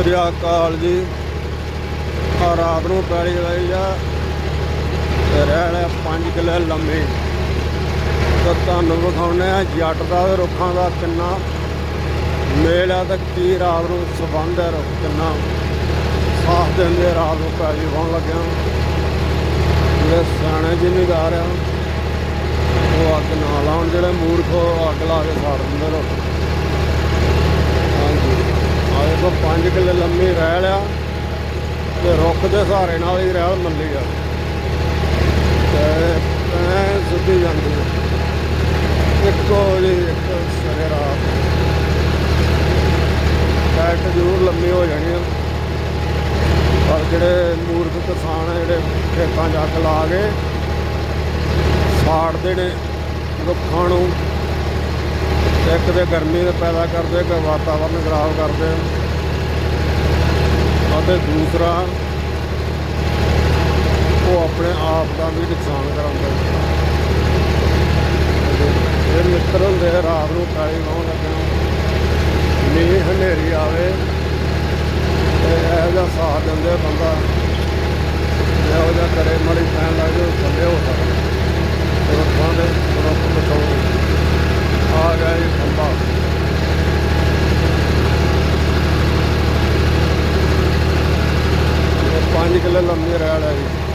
ਸ੍ਰੀ ਅਕਾਲ ਜੀ। ਆ ਰਾਤ ਨੂੰ ਪੈਲੀ ਲਈ ਆ। ਤੇ ਰਹਿ ਲਿਆ 5 ਕਿੱਲੇ ਲੰਮੇ। ਤਾਂ ਤੁਹਾਨੂੰ ਵਿਖਾਉਨੇ ਆ ਜੱਟ ਦਾ ਰੁੱਖਾਂ ਦਾ ਕਿੰਨਾ। ਮੇਲ ਆ ਤਾਂ ਕੀ ਰਾਤ ਨੂੰ ਸਬੰਧ ਹੈ ਰੁੱਖ ਕਿੰਨਾ। ਸਾਥ ਦਿੰਦੇ ਰਾਤ ਨੂੰ ਪੈਲੀ ਵਾਉਣ ਲੱਗਿਆ। ਜਿਹੜੇ ਸਿਆਣੇ ਜ਼ਿਮੀਦਾਰ ਆ। ਉਹ ਅੱਗ ਨਾ ਲਾਉਣ ਜਿਹੜੇ ਮੂਰਖ ਅੱਗ ਲਾ ਕੇ ਸਾੜ ਦਿੰਦੇ ਰੁੱਖ ਆ ਦੇਖੋ 5 ਕਿੱਲੇ ਲੰਮੀ ਰਹਿ ਆ ਤੇ ਰੁੱਖ ਦੇ ਸਹਾਰੇ ਨਾਲ ਹੀ ਰਹਿਲ ਮੰਦੀ ਆ। ਤੇ ਐ ਸਿੱਧੀ ਜਾਂਦੀ ਆ। ਇੱਕੋ ਜੀ ਇੱਕ ਸਰੇ ਰਾਤ। ਜ਼ਰੂਰ ਲੰਮੀ ਹੋ ਜਾਣੀ ਆ। ਪਰ ਜਿਹੜੇ ਮੂਰਖ ਕਿਸਾਨ ਆ, ਜਿਹੜੇ ਖੇਤਾਂ 'ਚ ਅੱਗ ਲਾ ਕੇ ਸਾੜਦੇ ਨੇ ਰੁੱਖਾਂ ਨੂੰ, ਇੱਕ ਤੇ ਗਰਮੀ ਦੇ ਪੈਦਾ ਕਰਦੇ ਕਿ ਵਾਤਾਵਰਨ ਖਰਾਬ ਕਰਦੇ ਆ। ਅਤੇ ਦੂਸਰਾ ਉਹ ਆਪਣੇ ਆਪ ਦਾ ਵੀ ਨੁਕਸਾਨ ਕਰਾਉਂਦਾ ਹੈ। ਇਹ ਮਿੱਤਰ ਹੁੰਦੇ ਰਾਤ ਨੂੰ ਕਾਲੀ ਲਾਉਣ ਲੱਗਣਾ ਮੀਂਹ ਹਨੇਰੀ ਆ ਕਿਲੇ ਲੰਮੀ ਰਹਿਣ ਹੈ ਜੀ